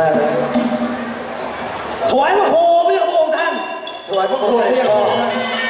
มากนะถวายพระโคพระเจ้าพระองค์ท่าน ถวายพระโคพระเจ้พระองค์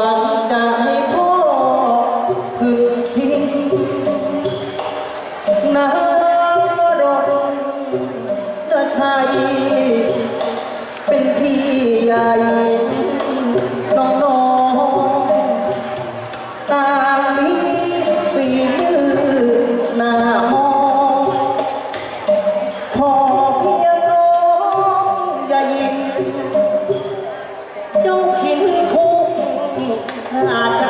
วังจะให้พ่อคือทิ้งน้ำรดจะใช้เป็นพี่ใหญ่น้องน้องตานี้ปีมือหน้ามองขอเพียงน้องอย่ายิงเจ้าขิน อาจจะ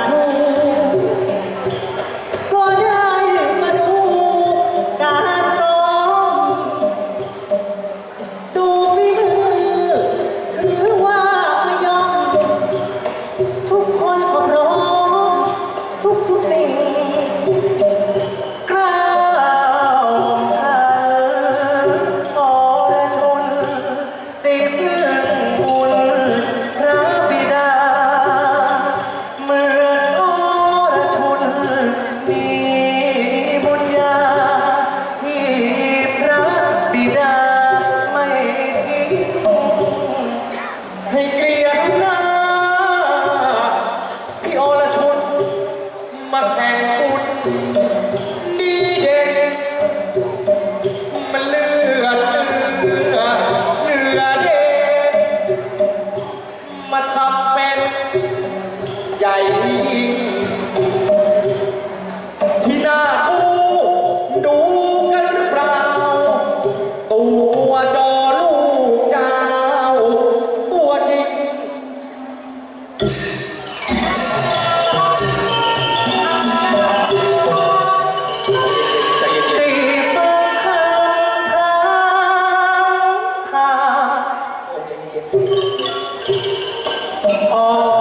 ใจเย็นๆโอ้ใจเย็นๆ